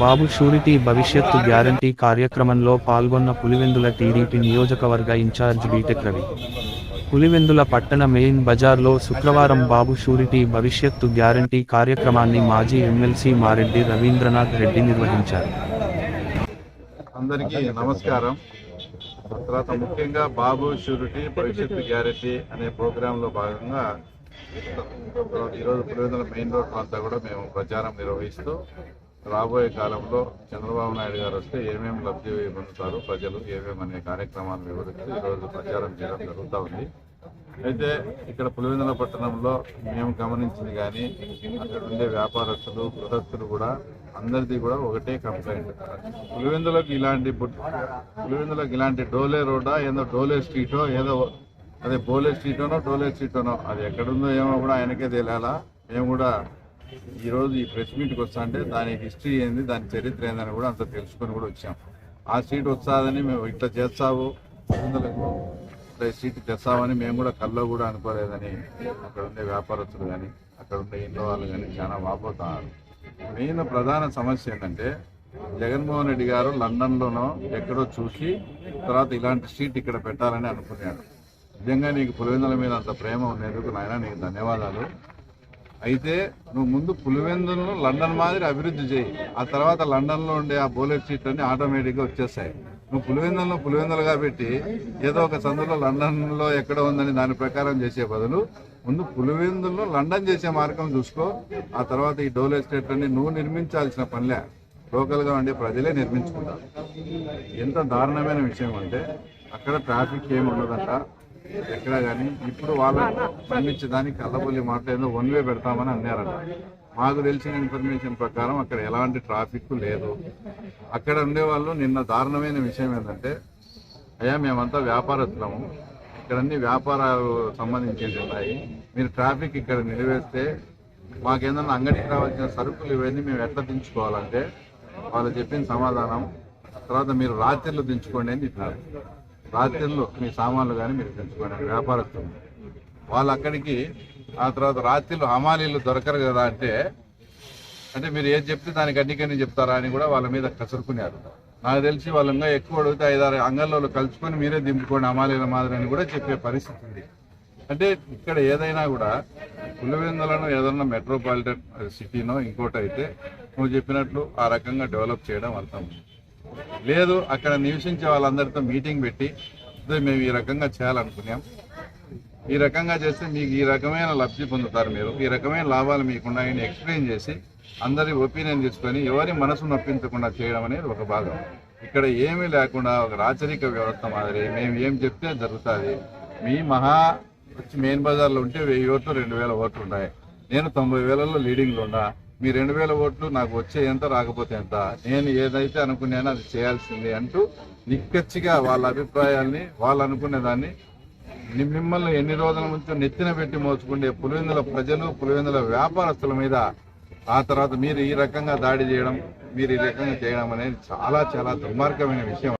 బాబు surety భవిష్యత్తు guarantee కార్యక్రమంలో పాల్గొన్న పులివెందుల టీడీపీ నియోజకవర్గ in-charge B Tech Ravi. Pulivendula పట్టణ మెయిన్ బజార్లో శుక్రవారం బాబు షూరిటీ భవిష్యత్తు గ్యారంటీ కార్యక్రమాన్ని మాజీ ఎమ్మెల్సీ మారెడ్డి రవీంద్రనాథ్ రెడ్డి నిర్వహించారు. అందరికీ నమస్కారం. తర్వాత ముఖ్యంగా బాబు షూరిటీ భవిష్యత్తు గ్యారెంటీ అనే ప్రోగ్రాంలో భాగంగా ఈరోజు పులివెందుల మెయిన్ రోడ్ అంతా కూడా మేము ప్రచారం నిర్వహిస్తూ రాబోయే కాలంలో చంద్రబాబు నాయుడు గారు వస్తే ఏమేమి లబ్ధి పొందుతారు ప్రజలు ఏమేమి అనే కార్యక్రమాలు వివరిస్తూ ఈరోజు ప్రచారం చేయడం జరుగుతూ ఉంది. అయితే ఇక్కడ పులివెందుల పట్టణంలో మేము గమనించింది కానీ అక్కడ ఉండే వ్యాపారస్తులు గృహస్థులు కూడా అందరిది కూడా ఒకటే కంప్లైంట్ పులివెందులకు ఇలాంటి పులివెందులకు ఇలాంటి డోలే రోడ్డా ఏదో డోలే స్ట్రీటో ఏదో అదే బోలే స్ట్రీటోనో డోలే స్ట్రీటోనో అది ఎక్కడుందో ఏమో కూడా ఆయనకే తెలియాలా? మేము కూడా ఈరోజు ఈ ప్రెస్ మీట్కి వస్తా అంటే దాని హిస్టరీ ఏంది దాని చరిత్ర ఏందని కూడా అంత తెలుసుకొని కూడా వచ్చాం. ఆ సీట్ వస్తాదని మేము ఇట్లా చేస్తావు పులివెందులకు ఇట్లా సీట్ తెస్తామని మేము కూడా కల్లో కూడా అనుకోలేదని అక్కడ ఉండే వ్యాపారస్తులు కానీ అక్కడ ఉండే ఇంట్లో వాళ్ళు కానీ చాలా వాపోతున్నారు మెయిన్ ప్రధాన సమస్య ఏంటంటే జగన్మోహన్ రెడ్డి గారు లండన్లోనో ఎక్కడో చూసి తర్వాత ఇలాంటి సీట్ ఇక్కడ పెట్టాలని అనుకున్నాడు. నిజంగా నీకు పులివెందుల మీద అంత ప్రేమ ఉండేందుకు నాయన నీకు ధన్యవాదాలు. అయితే నువ్వు ముందు పులివెందులను లండన్ మాదిరి అభివృద్ధి చేయి. ఆ తర్వాత లండన్లో ఉండే ఆ బౌలర్ సీట్లు అన్ని ఆటోమేటిక్గా వచ్చేస్తాయి. నువ్వు పులివెందులను పులివెందులుగా పెట్టి ఏదో ఒక సందులో లండన్లో ఎక్కడ ఉందని దాని ప్రకారం చేసే బదులు ముందు పులివెందులను లండన్ చేసే మార్గం చూసుకో. ఆ తర్వాత ఈ డోల్ ఎస్టేట్ అన్ని నువ్వు నిర్మించాల్సిన పనిలే. లోకల్గా ఉండే ప్రజలే నిర్మించుకుంటారు. ఎంత దారుణమైన విషయం అంటే అక్కడ ట్రాఫిక్ ఏమి ఉండదంట. ఎక్కడ కానీ ఇప్పుడు వాళ్ళకు దానికి కళ్ళబొల్లి మాట వన్ వే పెడతామని అన్నారట. మాకు తెలిసిన ఇన్ఫర్మేషన్ ప్రకారం అక్కడ ఎలాంటి ట్రాఫిక్ లేదు. అక్కడ ఉండే వాళ్ళు నిన్న దారుణమైన విషయం ఏంటంటే అయ్యా మేమంతా వ్యాపారస్తులము. ఇక్కడ అన్ని వ్యాపారాలు సంబంధించి ఉన్నాయి. మీరు ట్రాఫిక్ ఇక్కడ నిలివేస్తే మాకేదన్నా అంగడికి రావాల్సిన సరుకులు ఇవన్నీ మేము ఎట్లా దించుకోవాలంటే వాళ్ళు చెప్పిన సమాధానం తర్వాత మీరు రాత్రిలో దించుకోండి అని చెప్పినారు రాత్రిలో మీ సామాన్లు కానీ మీరు దించుకోండి వ్యాపారస్తులు. వాళ్ళు అక్కడికి ఆ తర్వాత రాత్రిళ్ళు హమాలీలు దొరకరు కదా అంటే అంటే మీరు ఏది చెప్తే దానికి అన్నికని చెప్తారా అని కూడా వాళ్ళ మీద కసురుకున్నారు నాకు తెలిసి వాళ్ళు ఇంకా ఎక్కువ అడిగితే ఐదారు అంగంలో కలుసుకొని మీరే దింపుకోండి అమాలీల మాదిరి అని కూడా చెప్పే పరిస్థితి ఉంది. అంటే ఇక్కడ ఏదైనా కూడా పులివెందులను ఏదన్నా మెట్రోపాలిటన్ సిటీనో ఇంకోటి అయితే నువ్వు చెప్పినట్లు ఆ రకంగా డెవలప్ చేయడం అర్థం. లేదు అక్కడ నివసించే వాళ్ళందరితో మీటింగ్ పెట్టి మేము ఈ రకంగా చేయాలనుకున్నాం. ఈ రకంగా చేస్తే మీకు ఈ రకమైన లబ్ధి పొందుతారు మీరు. ఈ రకమైన లాభాలు మీకున్నాయని ఎక్స్ప్లెయిన్ చేసి అందరి ఒపీనియన్ తీసుకొని ఎవరి మనసు నొప్పించకుండా చేయడం అనేది ఒక భాగం. ఇక్కడ ఏమీ లేకుండా ఒక రాచరిక వ్యవస్థ మాదిరి మేము ఏం చెప్తే జరుగుతుంది. మీ మహా వచ్చి మెయిన్ బజార్లో ఉంటే వెయ్యి ఓట్లు రెండు వేల ఓట్లు ఉన్నాయి. నేను తొంభై వేలలో లీడింగ్లో ఉన్నా. మీ రెండు వేల ఓట్లు నాకు వచ్చే ఎంత రాకపోతే ఎంత? నేను ఏదైతే అనుకున్నానో అది చేయాల్సింది అంటూ నిక్కచ్చిగా వాళ్ళ అభిప్రాయాల్ని వాళ్ళు అనుకునే దాన్ని మిమ్మల్ని ఎన్ని రోజుల నుంచి నెత్తిన పెట్టి మోసుకుండే పులివెందుల ప్రజలు పులివెందుల వ్యాపారస్తుల మీద ఆ తర్వాత మీరు ఈ రకంగా దాడి చేయడం మీరు ఈ రకంగా చేయడం అనేది చాలా చాలా దుర్మార్గమైన విషయం.